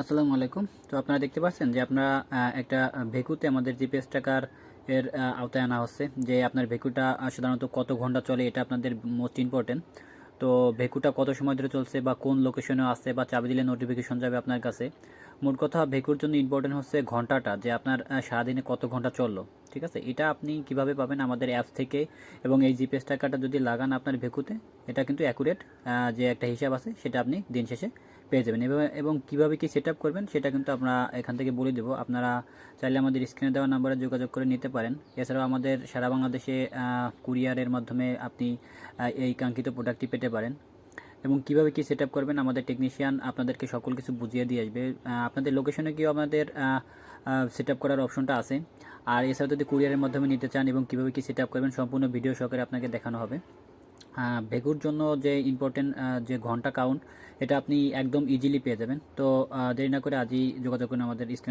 আসসালামু আলাইকুম। তো আপনারা দেখতে পাচ্ছেন যে আপনারা একটা ভেকুতে আমাদের জিপিএস টাকার এর আওতায় আনা হচ্ছে, যে আপনার ভেকুটা সাধারণত কত ঘণ্টা চলে এটা আপনাদের মোস্ট ইম্পর্টেন্ট তো ভেকুটা কত সময় ধরে চলছে বা কোন লোকেশনে আছে বা চাবি দিলে নোটিফিকেশন যাবে আপনার কাছে। মোট কথা ভেকুর জন্য ইম্পর্টেন্ট হচ্ছে ঘন্টাটা, যে আপনার সারাদিনে কত ঘণ্টা চলল, ঠিক আছে? এটা আপনি কীভাবে পাবেন আমাদের অ্যাপস থেকে এবং এই জিপিএস টাকাটা যদি লাগান আপনার ভেকুতে এটা কিন্তু অ্যাকুরেট যে একটা হিসাব আছে, সেটা আপনি দিন শেষে পেয়ে যাবেন। এবং কীভাবে কি সেট করবেন, সেটা কিন্তু আমরা এখান থেকে বলে দেবো। আপনারা চাইলে আমাদের স্ক্রিনে দেওয়া নাম্বারে যোগাযোগ করে নিতে পারেন। এছাড়াও আমাদের সারা বাংলাদেশে কুরিয়ারের মাধ্যমে আপনি এই কাঙ্ক্ষিত প্রোডাক্টটি পেতে পারেন। এবং কীভাবে কি সেট করবেন আমাদের টেকনিশিয়ান আপনাদেরকে সকল কিছু বুঝিয়ে দিয়ে আসবে। আপনাদের লোকেশনে গিয়েও আমাদের সেট করার অপশনটা আছে। আর এছাড়াও যদি কুরিয়ারের মাধ্যমে নিতে চান এবং কীভাবে কি সেট করবেন, সম্পূর্ণ ভিডিও সহকারে আপনাকে দেখানো হবে। ভেগুর জন্য যে ইম্পর্টেন্ট যে ঘণ্টা কাউন্ট এটা আপনি একদম ইজিলি পেয়ে যাবেন। তো দেরি না করে আজই যোগাযোগ করুন আমাদের স্ক্রিন